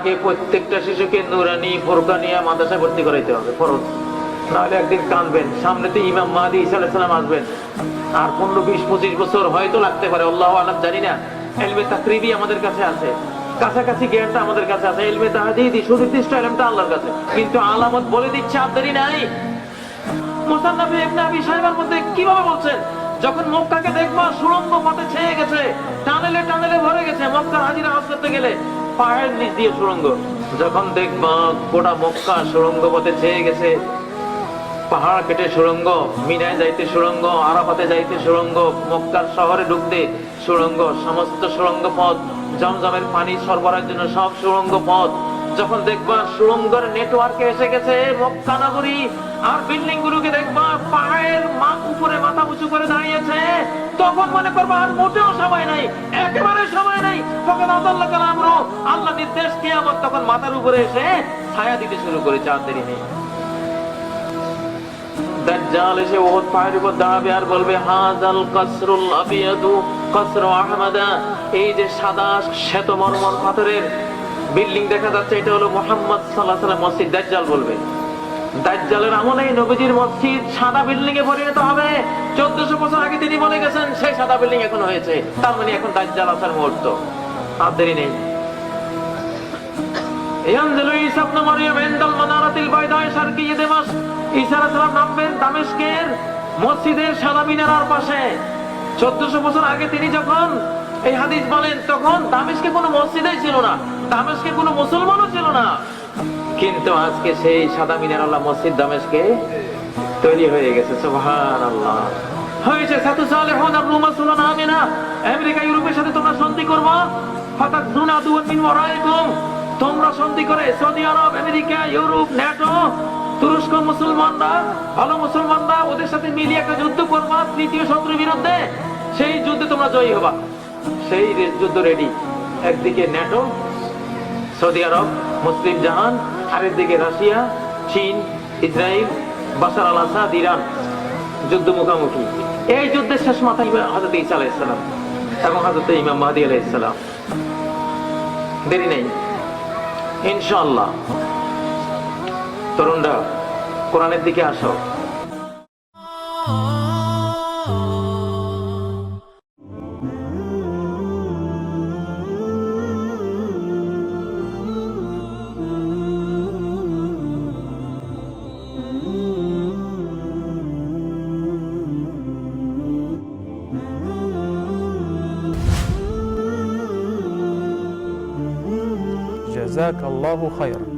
আগে প্রত্যেকটা শিশুকে নুরানি ফোরকানিয়া মাদ্রাসায় ভর্তি করাইতে হবে, ফরজ। নাহলে একদিন কাঁদবেন, সামনে তো ইমাম মাহাদি ইসা আলাইসালাম আসবেন। আর পনেরো, বিশ, পঁচিশ বছর হয়তো লাগতে পারে, আল্লাহ আলাম জানি না। এলমে তাকরিবি আমাদের কাছে আছে, কাছাকাছি জ্ঞানটা আমাদের কাছে আছে, এলমে তাহাদিদি, সুনির্দিষ্ট এলমটা আল্লাহর কাছে। কিন্তু আলামত বলে দিচ্ছে আপনারই নাই। মুসান্নাফি ইবনে আবি সাহেবের মধ্যে কীভাবে বলছেন? যখন মক্কাকে দেখবা, সুড়ঙ্গ পথে ছেয়ে গেছে, টানেলে টানেলে ভরে গেছে, মক্কার হাজিরা হজ করতে গেলে। পাহাড়ের নিচ দিয়ে সুড়ঙ্গ যখন দেখবা গোটা মক্কা সুড়ঙ্গ পথে ছেয়ে গেছে, পাহাড় কেটে সুড়ঙ্গ মিনায় যাইতে সুড়ঙ্গ আরাফাতে যাইতে সুড়ঙ্গ মক্কার শহরে ঢুকতে সুড়ঙ্গ সমস্ত সুড়ঙ্গ পথ, জমজমের পানি সরবরাহের জন্য সব সুড়ঙ্গ পথ। যখন দেখবা সুড়ঙ্গের নেটওয়ার্কে এসে গেছে মক্কা নগরী, আর বিল্ডিং গুলোকে দেখবা উঁচু করে দাঁড়িয়েছে। তখন মনে করবা আর মোটেও সময় নাই, একেবারে সময় নাই। ফকাত আল্লাহ কালামরো আল্লাহ নির্দেশ কিয়ামত তখন মাথার উপরে এসে ছায়া দিতে শুরু করেছে, আর দেরি নেই। বিল্ডিং দেখা যাচ্ছে, এটা হলো মোহাম্মদ সাল্লাহ মসজিদ, দাজ্জাল বলবে। দাজ্জালের আমলে নবীজির মসজিদ সাদা বিল্ডিং এ পরিণত হবে। চোদ্দশো বছর আগে তিনি বলে গেছেন, সেই সাদা বিল্ডিং এখন হয়েছে। তার মানে এখন দাজ্জাল আসার মুহূর্ত। আর দেরি নেই। মসজিদের বছর আগে তিনি যখন এই হাদিস বলেন, তখন কোনো মসজিদই ছিল না। দামেস্কে কোনো মুসলমানও ছিল না। কিন্তু আজকে সেই সাদা মিনার আল্লাহ মসজিদ দামেস্কে তৈরি হয়ে গেছে সুবহান আল্লাহ হয়েছে সাতু সালে আমেরিকা, ইউরোপের সাথে তোমরা সন্ধি করবা? ফাতাক দুনা তোমরা সন্ধি করে Saudi Arab, America, Europe, NATO, তুরস্ক মুসলমানরা, ভালো মুসলমানরা, ওদের সাথে মিলিয়ে একটা যুদ্ধ করবা, তৃতীয় শত্রুর বিরুদ্ধে। সেই যুদ্ধে তোমরা জয়ী হবা। সেই যুদ্ধ রেডি। একদিকে ন্যাটো, সৌদি আরব মুসলিম জাহান, আরেকদিকে রাশিয়া, চীন, ইসরায়েল বাসার আল আসাদ, ইরান, যুদ্ধ মুখামুখি। এই যুদ্ধের শেষ মাথায় হাজরত ইসা আলাইসালাম এবং হাজরত ইমাম মাহাদি আলাইসালাম দেরি নেই। ইনশাআল্লাহ। তরুণরা, কোরআনের দিকে আসো। جزاك الله خيرا.